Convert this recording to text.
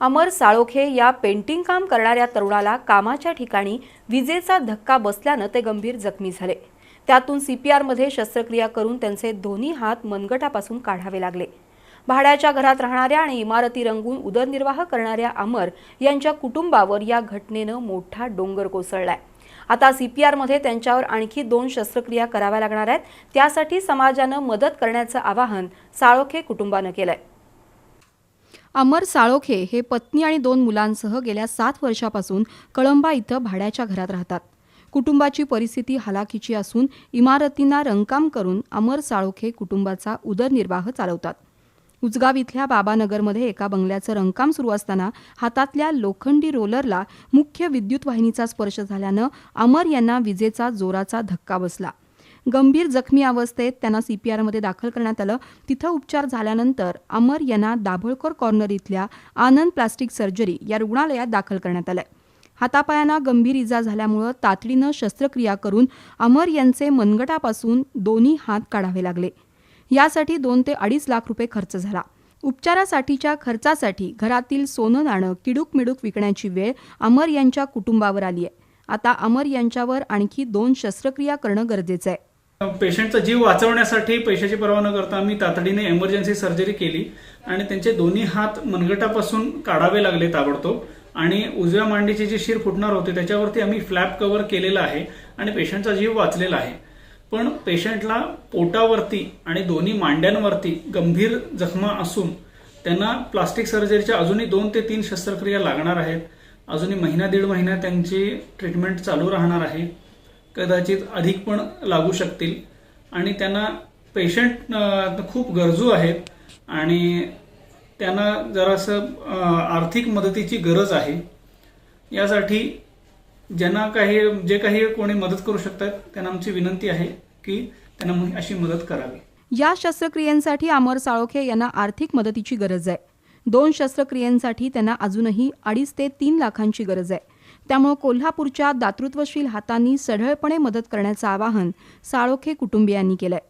अमर साळोखे या पेंटिंग काम करणाऱ्या तरुणाला कामाच्या ठिकाणी विजेचा धक्का बसल्यानं ते गंभीर जखमी झाले. त्यातून सी पी आरमध्ये शस्त्रक्रिया करून त्यांचे दोन्ही हात मनगटापासून काढावे लागले. भाड्याच्या घरात राहणाऱ्या आणि इमारती रंगून उदरनिर्वाह करणाऱ्या अमर यांच्या कुटुंबावर या घटनेनं मोठा डोंगर कोसळलाय. आता सी पी आरमध्ये त्यांच्यावर आणखी दोन शस्त्रक्रिया कराव्या लागणार आहेत. त्यासाठी समाजानं मदत करण्याचं आवाहन साळोखे कुटुंबानं केलंय. अमर साळोखे हे पत्नी आणि दोन मुलांसह गेल्या सात वर्षापासून कळंबा इथं भाड्याच्या घरात राहतात. कुटुंबाची परिस्थिती हलाखीची असून इमारतींना रंगकाम करून अमर साळोखे कुटुंबाचा उदरनिर्वाह चालवतात. उजगाव इथल्या बाबानगरमध्ये एका बंगल्याचं रंगकाम सुरू असताना हातातल्या लोखंडी रोलरला मुख्य विद्युत वाहिनीचा स्पर्श झाल्यानं अमर यांना विजेचा जोराचा धक्का बसला. गंभीर जखमी अवस्थेत त्यांना सीपीआरमध्ये दाखल करण्यात आलं. तिथं उपचार झाल्यानंतर अमर यांना दाभोळकर कॉर्नर इथल्या आनंद प्लास्टिक सर्जरी या रुग्णालयात दाखल करण्यात आलंय. हातापायांना गंभीर इजा झाल्यामुळं तातडीनं शस्त्रक्रिया करून अमर यांचे मनगटापासून दोन्ही हात काढावे लागले. यासाठी दोन ते अडीच लाख रुपये खर्च झाला. उपचारासाठीच्या खर्चासाठी घरातील सोनं नाणं किडूक मिडूक विकण्याची वेळ अमर यांच्या कुटुंबावर आली आहे आता अमर यांच्यावर आणखी दोन शस्त्रक्रिया करणं गरजेचं आहे. पेशंटचा जीव वाचवण्यासाठी पैशाची पर्वा न करता आम्ही तातडीने एमर्जन्सी सर्जरी केली आणि त्यांचे दोन्ही हात मनगटापासून काढावे लागले ताबडतोब. आणि उजव्या मांडीची जी शिर फुटणार होती त्याच्यावरती आम्ही फ्लॅप कव्हर केलेला आहे आणि पेशंटचा जीव वाचलेला आहे. पण पेशंटला पोटावरती आणि दोन्ही मांड्यांवरती गंभीर जखमा असून त्यांना प्लास्टिक सर्जरीच्या अजूनही दोन ते तीन शस्त्रक्रिया लागणार आहेत. अजूनही महिना दीड महिना त्यांची ट्रीटमेंट चालू राहणार आहे. कदाचित अधिक पण लागू शकतील. आणि त्यांना पेशंट खूप गरजू आहेत. आणि त्यांना जरासं आर्थिक मदतीची गरज आहे. यासाठी ज्यांना काही जे काही कोणी मदत करू शकतात त्यांना आमची विनंती आहे की त्यांना मग अशी मदत करावी. या शस्त्रक्रियांसाठी अमर साळोखे यांना आर्थिक मदतीची गरज आहे. दोन शस्त्रक्रियांसाठी त्यांना अजूनही अडीच ते तीन लाखांची गरज आहे. त्यामुळे कोल्हापूरच्या दातृत्वशील हातांनी सढळपणे मदत करण्याचं आवाहन साळोखे कुटुंबियांनी केलंय.